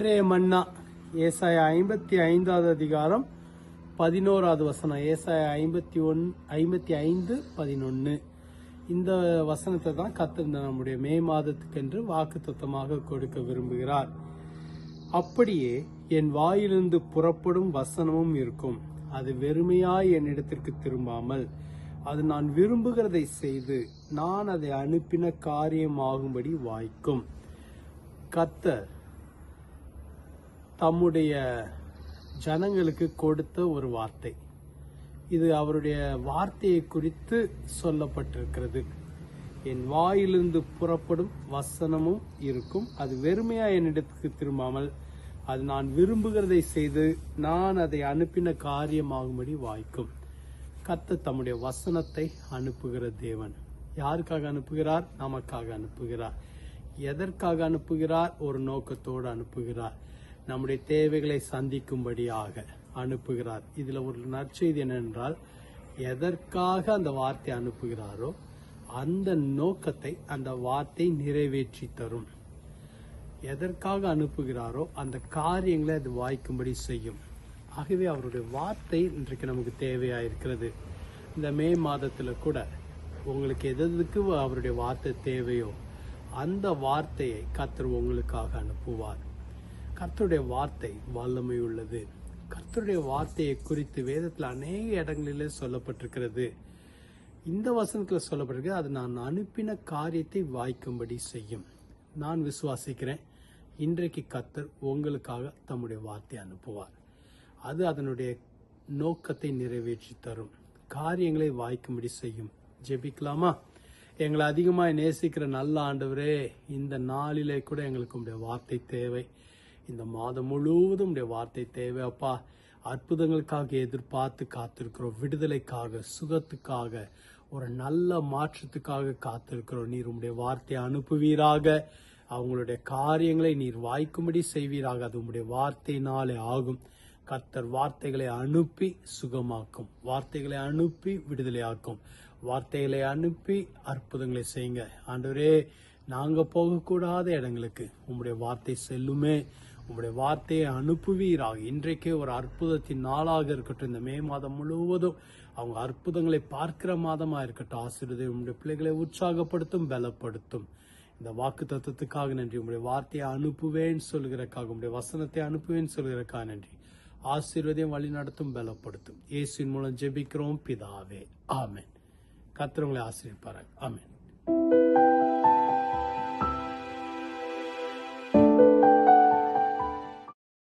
இன்றைய மன்னா ஏசாய ஐம்பத்தி ஐந்தாவது அதிகாரம் பதினோராவது வசனம் ஏசாய ஐம்பத்தி ஒன் ஐம்பத்தி ஐந்து பதினொன்று இந்த வசனத்தை தான் கத்திருந்த நம்முடைய மே மாதத்துக்கென்று வாக்கு கொடுக்க விரும்புகிறார். அப்படியே என் வாயிலிருந்து புறப்படும் வசனமும் இருக்கும். அது வெறுமையாய் என்னிடத்திற்கு திரும்பாமல் அது நான் விரும்புகிறதை செய்து நான் அதை அனுப்பின காரியமாகும்படி வாய்க்கும். கத்தர் தம்முடைய ஜனங்களுக்கு கொடுத்த ஒரு வார்த்தை. இது அவருடைய வார்த்தையை குறித்து சொல்லப்பட்டிருக்கிறது. என் வாயிலிருந்து புறப்படும் வசனமும் இருக்கும். அது வெறுமையா என்னிடத்துக்கு திரும்பாமல் அது நான் விரும்புகிறதை செய்து நான் அதை அனுப்பின காரியமாகும்படி வாய்க்கும். கத்த தம்முடைய வசனத்தை அனுப்புகிற தேவன். யாருக்காக அனுப்புகிறார்? நமக்காக அனுப்புகிறார். எதற்காக அனுப்புகிறார்? ஒரு நோக்கத்தோடு அனுப்புகிறார். நம்முடைய தேவைகளை சந்திக்கும்படியாக அனுப்புகிறார். இதுல ஒரு நற்செய்தி என்னென்றால் எதற்காக அந்த வார்த்தை அனுப்புகிறாரோ அந்த நோக்கத்தை அந்த வார்த்தை நிறைவேற்றி தரும். எதற்காக அனுப்புகிறாரோ அந்த காரியங்களை அது வாய்க்கும்படி செய்யும். ஆகவே அவருடைய வார்த்தை இன்றைக்கு நமக்கு தேவையாக இருக்கிறது இந்த மே மாதத்தில் கூட உங்களுக்கு எதற்கு அவருடைய வார்த்தை தேவையோ அந்த வார்த்தையை கத்தர் உங்களுக்காக அனுப்புவார். கர்த்தருடைய வார்த்தை வல்லமை உள்ளது கர்த்தருடைய வார்த்தையை குறித்து வேதத்தில் அநேக இடங்களிலே சொல்லப்பட்டிருக்கிறது. இந்த வசனத்தில் சொல்லப்பட்டிருக்கு அது நான் அனுப்பின காரியத்தை வாய்க்கும்படி செய்யும். நான் விசுவாசிக்கிறேன் இன்றைக்கு கர்த்தர் உங்களுக்காக தம்முடைய வார்த்தை அனுப்புவார். அது அதனுடைய நோக்கத்தை நிறைவேற்றி தரும். காரியங்களை வாய்க்கும்படி செய்யும். ஜெபிக்கலாமா? எங்களை அதிகமாக நேசிக்கிற நல்ல ஆண்டவரே இந்த நாளிலே கூட எங்களுக்கு உடைய வார்த்தை தேவை. இந்த மாதம் முழுவதும் உடைய வார்த்தை தேவை அப்பா. அற்புதங்களுக்காக எதிர்பார்த்து காத்திருக்கிறோம். விடுதலைக்காக சுகத்துக்காக ஒரு நல்ல மாற்றத்துக்காக காத்திருக்கிறோம். நீர் உடைய வார்த்தையை அனுப்புவீராக. அவங்களுடைய காரியங்களை நீர் வாய்க்கும்படி செய்வீராக. அது உம்முடைய வார்த்தையினாலே ஆகும். கர்த்தர் வார்த்தைகளை அனுப்பி சுகமாக்கும். வார்த்தைகளை அனுப்பி விடுதலையாக்கும். வார்த்தைகளை அனுப்பி அற்புதங்களை செய்யுங்க. ஆண்டவரே நாங்க போகக்கூடாத இடங்களுக்கு உங்களுடைய வார்த்தை செல்லுமே. உங்களுடைய வார்த்தையை அனுப்புவீராக. இன்றைக்கே ஒரு அற்புதத்தின் நாளாக இருக்கட்டும். இந்த மே மாதம் முழுவதும் அவங்க அற்புதங்களை பார்க்கிற மாதமா இருக்கட்டும். ஆசிரியர் உங்களுடைய பிள்ளைகளை உற்சாகப்படுத்தும் பலப்படுத்தும். இந்த வாக்கு தத்துவத்துக்காக நன்றி. உங்களுடைய வார்த்தையை அனுப்புவேன் சொல்கிறக்காக உங்களுடைய வசனத்தை அனுப்புவேன் சொல்கிறக்காக நன்றி. ஆசீர்வதையும் வழி நடத்தும் பலப்படுத்தும். இயேசுவின் மூலம் ஜெபிக்கிறோம் பிதாவே. ஆமேன். கத்திரவங்களை ஆசிரியப்பார்கள் ஆமேன்.